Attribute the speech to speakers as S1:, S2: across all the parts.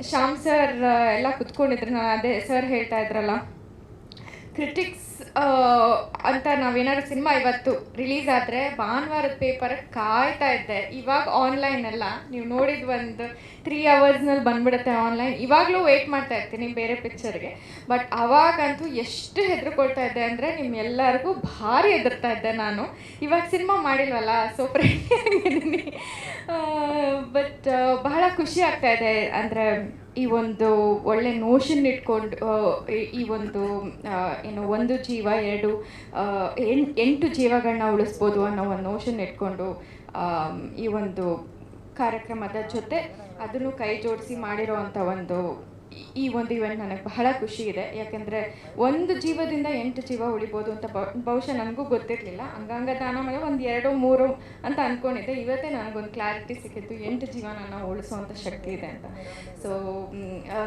S1: Shyam sir ಎಲ್ಲ ಕುತ್ಕೊಂಡಿದ್ರು. ನಾನು ಅದೇ ಸರ್ ಹೇಳ್ತಾ ಇದ್ರಲ್ಲ. ಕ್ರಿಟಿಕ್ಸ್ ಅಂತ ನಾವೇನಾದ್ರು ಸಿನಿಮಾ ಇವತ್ತು ರಿಲೀಸ್ ಆದರೆ ಭಾನುವಾರದ ಪೇಪರ್ ಕಾಯ್ತಾ ಇದ್ದೆ. ಇವಾಗ ಆನ್ಲೈನ್ ಅಲ್ಲ. ನೀವು ನೋಡಿದ ಒಂದು ತ್ರೀ ಅವರ್ಸ್ನಲ್ಲಿ ಬಂದ್ಬಿಡುತ್ತೆ ಆನ್ಲೈನ್ ಇವಾಗಲೂ ವೆಯ್ಟ್ ಮಾಡ್ತಾ ಇರ್ತೀನಿ ಬೇರೆ ಪಿಕ್ಚರ್ಗೆ ಬಟ್ ಅವಾಗಂತೂ ಎಷ್ಟು ಹೆದರ್ಕೊಳ್ತಾ ಇದ್ದೆ ಅಂದರೆ ನಿಮ್ಮೆಲ್ಲರಿಗೂ ಭಾರಿ ಹೆದರ್ತಾ ಇದ್ದೆ ನಾನು. ಇವಾಗ ಸಿನಿಮಾ ಮಾಡಿಲ್ವಲ್ಲ ಸೊ ಆಗಿದ್ದೀನಿ. ಬಟ್ ಬಹಳ ಖುಷಿ ಆಗ್ತಾ ಇದೆ. ಅಂದರೆ ಈ ಒಂದು ಒಳ್ಳೆ ನೋಷನ್ ಇಟ್ಕೊಂಡು ಈ- ಒಂದು ಏನು ಒಂದು ಜೀವ, ಎರಡು ಎಂಟು ಜೀವಗಳನ್ನ ಉಳಿಸ್ಬೋದು ಅನ್ನೋ ಒಂದು ನೋಷನ್ ಇಟ್ಕೊಂಡು ಈ ಒಂದು ಕಾರ್ಯಕ್ರಮದ ಜೊತೆ ಅದನ್ನು ಕೈ ಜೋಡಿಸಿ ಮಾಡಿರೋ ಅಂಥ ಒಂದು ಈ- ಒಂದು ಇವೆಂಟ್ ನನಗೆ ಬಹಳ ಖುಷಿ ಇದೆ. ಯಾಕೆಂದರೆ ಒಂದು ಜೀವದಿಂದ ಎಂಟು ಜೀವ ಉಳಿಬೋದು ಅಂತ ಬಹು- ಬಹುಶಃ ನನಗೂ ಗೊತ್ತಿರಲಿಲ್ಲ. ಅಂಗಾಂಗ ದಾನ ಮೇಲೆ ಒಂದು ಎರಡು, ಮೂರು ಅಂತ ಅಂದ್ಕೊಂಡಿದ್ದೆ ಇವತ್ತೇ ನನಗೊಂದು ಕ್ಲಾರಿಟಿ ಸಿಕ್ಕಿತ್ತು ಎಂಟು ಜೀವನನ ಉಳಿಸುವಂಥ ಶಕ್ತಿ ಇದೆ ಅಂತ. ಸೊ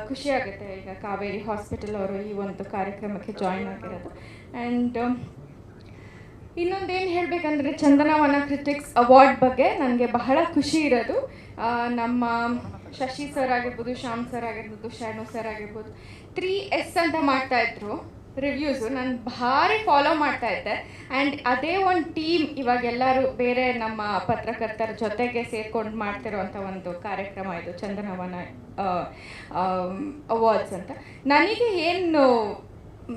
S1: ಖುಷಿ ಆಗುತ್ತೆ. ಈಗ ಕಾವೇರಿ ಹಾಸ್ಪಿಟಲ್ ಅವರು ಈ ಒಂದು ಕಾರ್ಯಕ್ರಮಕ್ಕೆ ಜಾಯಿನ್ ಆಗಿರೋದು. ಆ್ಯಂಡ್ ಇನ್ನೊಂದೇನು ಹೇಳಬೇಕಂದ್ರೆ ಚಂದನವನ ಕ್ರಿಟಿಕ್ಸ್ ಅವಾರ್ಡ್ ಬಗ್ಗೆ ನನಗೆ ಬಹಳ ಖುಷಿ ಇರೋದು. ನಮ್ಮ ಶಶಿ ಸರ್ ಆಗಿರ್ಬೋದು, ಶ್ಯಾಮ್ ಸರ್ ಆಗಿರ್ಬೋದು ಶಾನು ಸರ್ ಆಗಿರ್ಬೋದು ತ್ರೀ ಎಸ್ ಅಂತ ಮಾಡ್ತಾ ಇದ್ರು ರಿವ್ಯೂಸು ನಾನು ಭಾರಿ ಫಾಲೋ ಮಾಡ್ತಾ ಇದ್ದೆ. ಆ್ಯಂಡ್ ಅದೇ ಒಂದು ಟೀಮ್ ಇವಾಗ ಎಲ್ಲರೂ ಬೇರೆ ನಮ್ಮ ಪತ್ರಕರ್ತರ ಜೊತೆಗೆ ಸೇರ್ಕೊಂಡು ಮಾಡ್ತಿರೋವಂಥ ಒಂದು ಕಾರ್ಯಕ್ರಮ ಇದು, ಚಂದನವನ ಅವಾರ್ಡ್ಸ್ ಅಂತ. ನನಗೆ ಏನು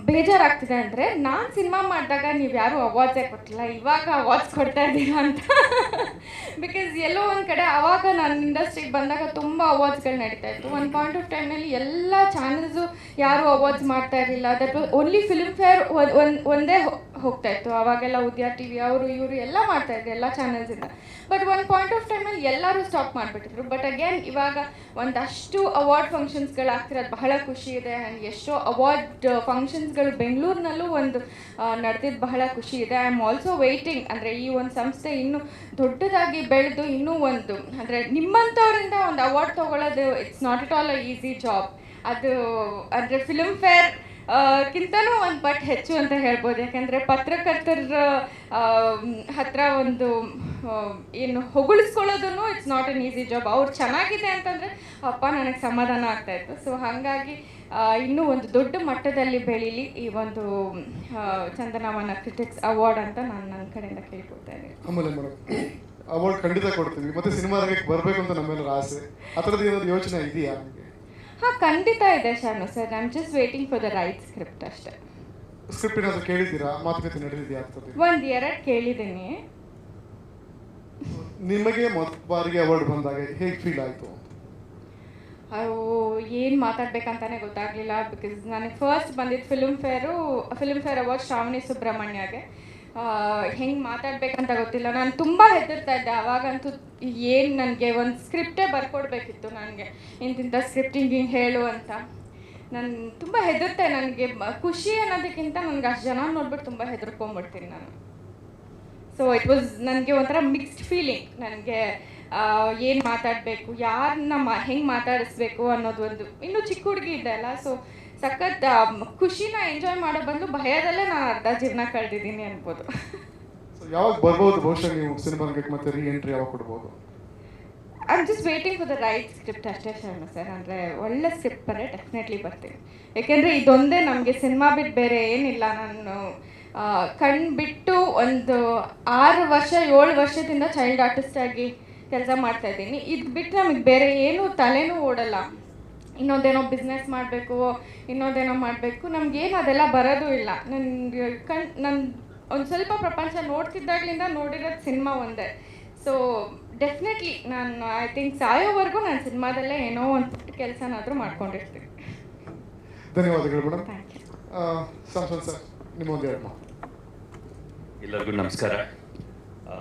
S1: ಬೇಜಾರಾಗ್ತಿದೆ ಅಂದರೆ ನಾನು ಸಿನಿಮಾ ಮಾಡಿದಾಗ ನೀವು ಯಾರೂ ಅವಾರ್ಡ್ಸೇ ಕೊಟ್ಟಿಲ್ಲ, ಇವಾಗ ಅವಾರ್ಡ್ಸ್ ಕೊಡ್ತಾ ಇದ್ದೀರಾ ಅಂತ. ಬಿಕಾಸ್ ಎಲ್ಲೋ ಒಂದು ಕಡೆ ಆವಾಗ ನಾನು ಇಂಡಸ್ಟ್ರಿಗೆ ಬಂದಾಗ ತುಂಬ ಅವಾರ್ಡ್ಸ್ಗಳು ನಡೀತಾ ಇತ್ತು. ಒನ್ ಪಾಯಿಂಟ್ ಆಫ್ ಟೈಮ್ನಲ್ಲಿ ಎಲ್ಲ ಚಾನಲ್ಸು ಯಾರೂ ಅವಾರ್ಡ್ಸ್ ಮಾಡ್ತಾ ಇರಲಿಲ್ಲ. ದಟ್ ಓನ್ಲಿ ಫಿಲ್ಮ್ ಫೇರ್ ಒಂದೇ ಹೋಗ್ತಾ ಇತ್ತು. ಅವಾಗೆಲ್ಲ ಉದ್ಯಾ ಟಿ ವಿ ಅವರು ಇವರು ಎಲ್ಲ ಮಾಡ್ತಾ ಇದ್ರು ಎಲ್ಲ ಚಾನಲ್ಸಿಂದ ಬಟ್ ಒಂದು ಪಾಯಿಂಟ್ ಆಫ್ ಟೈಮಲ್ಲಿ ಎಲ್ಲರೂ ಸ್ಟಾಪ್ ಮಾಡಿಬಿಟ್ಟಿದ್ರು. ಬಟ್ ಅಗೇನ್ ಇವಾಗ ಒಂದಷ್ಟು ಅವಾರ್ಡ್ ಫಂಕ್ಷನ್ಸ್ಗಳು ಆಗ್ತಿರೋದು ಬಹಳ ಖುಷಿ ಇದೆ. ಆ್ಯಂಡ್ ಎಷ್ಟೋ ಅವಾರ್ಡ್ ಫಂಕ್ಷನ್ಸ್ಗಳು ಬೆಂಗಳೂರಿನಲ್ಲೂ ಒಂದು ನಡೆದಿದ್ದು ಬಹಳ ಖುಷಿ ಇದೆ. ಐ ಆಮ್ ಆಲ್ಸೋ ವೆಯ್ಟಿಂಗ್ ಅಂದರೆ ಈ ಒಂದು ಸಂಸ್ಥೆ ಇನ್ನೂ ದೊಡ್ಡದಾಗಿ ಬೆಳೆದು ಇನ್ನೂ ಒಂದು, ಅಂದರೆ ನಿಮ್ಮಂಥವರಿಂದ ಒಂದು ಅವಾರ್ಡ್ ತೊಗೊಳ್ಳೋದು it's not at all a easy job ಅದು, ಅಂದರೆ ಫಿಲ್ಮ್ ಫೇರ್ ಕಿಂತನೂ ಒಂದು ಪಟ್ ಹೆಚ್ಚು ಅಂತ ಹೇಳ್ಬೋದು. ಯಾಕೆಂದರೆ ಪತ್ರಕರ್ತರ ಹತ್ರ ಒಂದು ಏನು ಹೊಗಳಿಸ್ಕೊಳ್ಳೋದನ್ನು it's not an easy job ಅವ್ರು ಚೆನ್ನಾಗಿದೆ ಅಂತಂದರೆ ಅಪ್ಪ ನನಗೆ ಸಮಾಧಾನ ಆಗ್ತಾಯಿತ್ತು ಸೊ ಹಾಗಾಗಿ ಇನ್ನೂ ಒಂದು ದೊಡ್ಡ ಮಟ್ಟದಲ್ಲಿ ಬೆಳೀಲಿ ಈ ಒಂದು ಚಂದನವನ ಕ್ರಿಟಿಕ್ಸ್ ಅವಾರ್ಡ್ ಅಂತ ನಾನು ನನ್ನ ಕಡೆಯಿಂದ
S2: ಮೇಡಮ್ ಅವಾರ್ಡ್ ಖಂಡಿತ ಕೊಡ್ತೀವಿ. ಮತ್ತೆ ಸಿನಿಮಾ ಬರಬೇಕು ಅಂತ ನಮ್ಮೆಲ್ಲರ ಆಸೆ. ಆ ಏನಾದ್ರು ಯೋಚನೆ ಇದೆಯಾ?
S1: ಹಾಂ ಖಂಡಿತ ಇದೆ Shanu sir. I am just waiting for the right script ಅಷ್ಟೇ.
S2: ಸ್ಕ್ರಿಪ್ಟ್ ಏನಾದ್ರು ಕೇಳಿದ್ದೀರಾ? ಮಾತುಕತೆ ನಡೆದಿದೆಯಾ ಆಗ್ತದೆ
S1: ಒಂದು ಎರಡು ಕೇಳಿದ್ದೀನಿ.
S2: ನಿಮಗೆ ಮೊದಲ ಬಾರಿಗೆ ಅವಾರ್ಡ್ ಬಂದಾಗ ಹೇಗೆ ಫೀಲ್ ಆಯಿತು?
S1: ಅಯ್ಯೋ ಏನು ಮಾತಾಡ್ಬೇಕಂತಾನೆ ಗೊತ್ತಾಗಲಿಲ್ಲ ಬಿಕಾಸ್ ನನಗೆ ಫಸ್ಟ್ ಬಂದಿದ್ದು Filmfare Filmfare award Shravani ಸುಬ್ರಹ್ಮಣ್ಯಗೆ. ಹೆಂಗೆ ಮಾತಾಡ್ಬೇಕಂತ ಗೊತ್ತಿಲ್ಲ. ನಾನು ತುಂಬ ಹೆದರ್ತಾ ಇದ್ದೆ. ಅವಾಗಂತೂ ಏನು ನನಗೆ ಒಂದು ಸ್ಕ್ರಿಪ್ಟೇ ಬರ್ಕೊಡ್ಬೇಕಿತ್ತು ನನಗೆ. ಇಂತಿಂಥ ಸ್ಕ್ರಿಪ್ಟಿಂಗ್ ಹಿಂಗೆ ಹೇಳು ಅಂತ. ನಾನು ತುಂಬ ಹೆದರ್ತೆ ನನಗೆ. ಖುಷಿ ಅನ್ನೋದಕ್ಕಿಂತ ನನಗೆ ಅಷ್ಟು ಜನ ನೋಡ್ಬಿಟ್ಟು ತುಂಬ ಹೆದರ್ಕೊಂಡ್ಬಿಡ್ತೀನಿ ನಾನು. ಸೊ ಇಟ್ ವಾಸ್ ನನಗೆ ಒಂಥರ ಮಿಕ್ಸ್ಡ್ ಫೀಲಿಂಗ್ ನನಗೆ ಏನು ಮಾತಾಡಬೇಕು ಯಾರನ್ನ ಮಾ, ಹೆಂಗೆ ಮಾತಾಡಿಸ್ಬೇಕು ಅನ್ನೋದು ಒಂದು, ಇನ್ನೂ ಚಿಕ್ಕ ಹುಡುಗಿ ಇದ್ದೆ ಅಲ್ಲ ಸೊ ಸಖತ್ ಖುಷಿನ ಎಂಜಾಯ್ ಮಾಡೋ ಬಂದು ಭಯದಲ್ಲೇ ನಾನು ಅರ್ಧ ಜೀವನ ಕಳೆದಿದ್ದೀನಿ ಅನ್ಬೋದು.
S2: ಯಾವಾಗ ಬರ್ಬೋದು? ಬಹುಶಃ ನೀವು ಸಿನಿಮಾ ರಂಗಕ್ಕೆ ಮತ್ತೆ ರೀ ಎಂಟ್ರಿ ಯಾವಾಗ ಕೊಡ್ಬೋದು?
S1: I am just waiting for the right script ಅಷ್ಟೇ ಸರ್. ಅಂದರೆ ಒಳ್ಳೆ ಸ್ಕ್ರಿಪ್ಟ್ ಬರೇ ಡೆಫಿನೆಟ್ಲಿ ಬರ್ತೀನಿ. ಯಾಕೆಂದರೆ ಇದೊಂದೇ ನಮಗೆ ಸಿನಿಮಾ ಬಿಟ್ಟು ಬೇರೆ ಏನಿಲ್ಲ. ನಾನು ಕಣ್ಣು ಬಿಟ್ಟು ಒಂದು ಆರು ವರ್ಷ ಏಳು ವರ್ಷದಿಂದ ಚೈಲ್ಡ್ ಆರ್ಟಿಸ್ಟ್ ಆಗಿ ಕೆಲಸ ಮಾಡ್ತಾ ಇದ್ದೀನಿ. ಇದು ಬಿಟ್ಟು ನಮಗೆ ಬೇರೆ ಏನೂ ತಲೆನೂ ಓಡಲ್ಲ. ಇನ್ನೊಂದೇನೋ ಬಿಸ್ನೆಸ್ ಮಾಡಬೇಕು ಇನ್ನೊಂದೇನೋ ಮಾಡಬೇಕು ನಮಗೇನು ಅದೆಲ್ಲ ಬರೋದು ಇಲ್ಲ. ನನಗೆ ಕಣ್ ನನ್ನ ಒಂದು ಸ್ವಲ್ಪ ಪ್ರಪಂಚ ನೋಡ್ತಿದ್ದಾಗ್ಲಿಂದ ನೋಡಿರೋದು ಸಿನಿಮಾ ಒಂದೇ. ಸೊ ಡೆಫಿನೆಟ್ಲಿ ನಾನು ಐ ಥಿಂಕ್ ಸಾಯೋವರೆಗೂ ನಾನು ಸಿನಿಮಾದಲ್ಲೇ ಏನೋ ಒಂದು ಪುಟ್ಟ ಕೆಲಸನಾದರೂ ಮಾಡ್ಕೊಂಡಿರ್ತೀನಿ.
S2: ಧನ್ಯವಾದಗಳು ಮೇಡಮ್.
S1: ಥ್ಯಾಂಕ್ ಯು
S2: ಸಂಸನ್ ಸರ್ ನಿಮ್ಮೊಂದು
S3: ಎಲ್ಲರಿಗೂ ನಮಸ್ಕಾರ. ಆ,